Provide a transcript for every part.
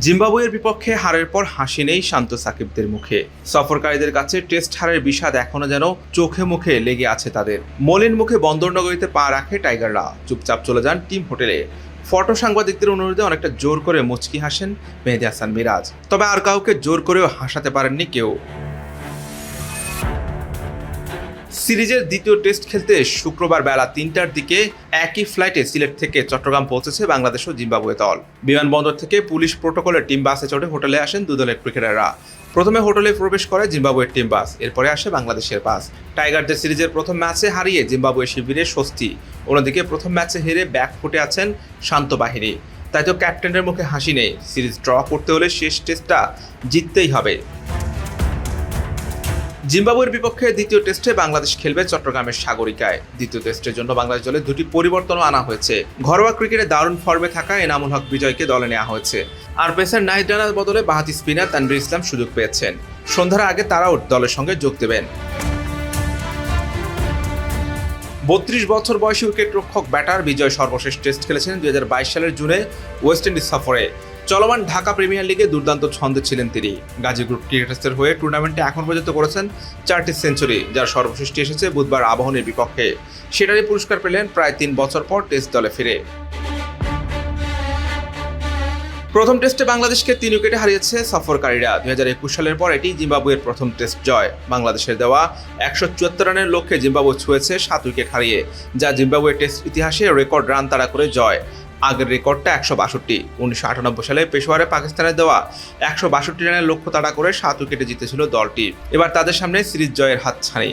জিম্বাবুয়ের বিপক্ষে হারের পর হাসি নেই শান্ত সাকিবদের মুখে। সফরকারীদের কাছে টেস্ট হারের বিষাদ এখনও যেন চোখে মুখে লেগে আছে তাদের। মলিন মুখে বন্দরনগরীতে পা রাখে টাইগাররা। চুপচাপ চলে যান টিম হোটেলে। ফটো সাংবাদিকদের অনুরোধে অনেকটা জোর করে মুচকি হাসেন মেহেদি হাসান মিরাজ। তবে আর কাউকে জোর করেও হাসাতে পারেননি কেউ। সিরিজের দ্বিতীয় টেস্ট খেলতে শুক্রবার বেলা তিনটার দিকে একই ফ্লাইটে সিলেট থেকে চট্টগ্রাম পৌঁছেছে বাংলাদেশ ও জিম্বাবুয়ে দল। বিমানবন্দর থেকে পুলিশ প্রোটোকলের টিম বাসে চড়ে হোটেলে আসেন দুদলের ক্রিকেটাররা। প্রথমে হোটেলে প্রবেশ করে জিম্বাবুয়ের টিম বাস, এরপরে আসে বাংলাদেশের বাস। টাইগারদের সিরিজের প্রথম ম্যাচে হারিয়ে জিম্বাবুয়ে শিবিরে স্বস্তি। অন্যদিকে প্রথম ম্যাচে হেরে ব্যাক ফুটে আছেন শান্ত বাহিনী। তাই তো ক্যাপ্টেনের মুখে হাসি নেই। সিরিজ ড্র করতে হলে শেষ টেস্টটা জিততেই হবে। জিম্বাবুয়ের বিপক্ষে দ্বিতীয় টেস্টে বাংলাদেশ খেলবে চট্টগ্রামের সাগরিকায়। দ্বিতীয় টেস্টের জন্য বাংলাদেশ দলে দুটি পরিবর্তনও আনা হয়েছে। ঘরোয়া ক্রিকেটে দারুণ ফর্মে থাকা এনামুল হক বিজয়কে দলে নেওয়া হয়েছে। আর পেসার নাইট রানার বদলে বাহাতি স্পিনার তানভীর ইসলাম সুযোগ পেয়েছেন। সন্ধ্যার আগে তারাও দলের সঙ্গে যোগ দেবেন। বত্রিশ বছর বয়সী উইকেট রক্ষক ব্যাটার বিজয় সর্বশেষ টেস্ট খেলেছেন দুই হাজার বাইশ সালের জুনে ওয়েস্ট ইন্ডিজ সফরে। চলমান ঢাকা প্রিমিয়ার লিগে দুর্দান্ত ছন্দে ছিলেন তিনি। গাজী গ্রুপ ক্রিকেটার্সের হয়ে টুর্নামেন্টে এখন পর্যন্ত করেছেন চারটি সেঞ্চুরি যার সর্বশেষটি এসেছে বুধবার আবাহনের বিপক্ষে। সেটারই পুরস্কার পেলেন প্রায় তিন বছর পর টেস্ট দলে ফিরে। প্রথম টেস্টে বাংলাদেশকে তিন উইকেটে হারিয়েছে সফরকারীরা। দুই হাজার একুশ সালের পর এটি জিম্বাবুয়ের প্রথম টেস্ট জয়। বাংলাদেশের দেওয়া একশো চুয়াত্তর রানের লক্ষ্যে জিম্বাবুয়ে ছুঁয়েছে সাত উইকেট হারিয়ে, যা জিম্বাবুয়ের টেস্ট ইতিহাসে রেকর্ড রান তাড়া করে জয়। আগের রেকর্ডটা একশো বাষট্টি। উনিশশো আটানব্বই সালে পেশোয়ারে পাকিস্তানের দেওয়া একশো বাষট্টি রানের লক্ষ্য তাড়া করে সাত উইকেটে জিতেছিল দলটি। এবার তাদের সামনে সিরিজ জয়ের হাত হাতছানি।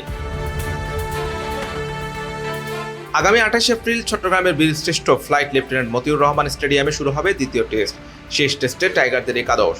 আগামী আঠাশে এপ্রিল চট্টগ্রামের বীরশ্রেষ্ঠ ফ্লাইট লেফটেন্যান্ট মতিউর রহমান স্টেডিয়ামে শুরু হবে দ্বিতীয় টেস্ট। শেষ টেস্টে টাইগারদের একাদশ।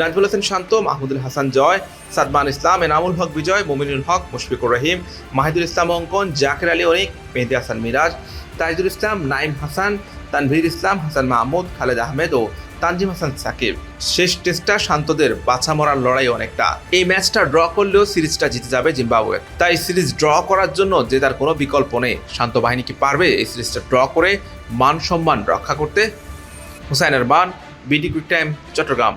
নাজমুল হোসেন শান্ত, মাহমুদুল হাসান জয়, সাদমান ইসলাম, এনামুল হক বিজয়, মোমিনুল হক, মুশফিকুর রহিম, মাহিদুল ইসলাম অঙ্কন, জাকির আলী অনিক, মেহেদি হাসান মিরাজ তাইজুল ইসলাম, নাইম হাসান, তানভীর ইসলাম, হাসান মাহমুদ, খালেদ আহমেদ ও তানজিম হাসান সাকিব। শেষ টেস্টটা শান্তদের বাছা মরার লড়াই অনেকটা। এই ম্যাচটা ড্র করলেও সিরিজটা জিতে যাবে জিম্বাবুয়ে। তাই সিরিজ ড্র করার জন্য যে তার কোনো বিকল্প নেই। শান্ত বাহিনী কি পারবে এই সিরিজটা ড্র করে মান সম্মান রক্ষা করতে? হুসাইনের মান বিডি কুইক টাইম চট্টগ্রাম।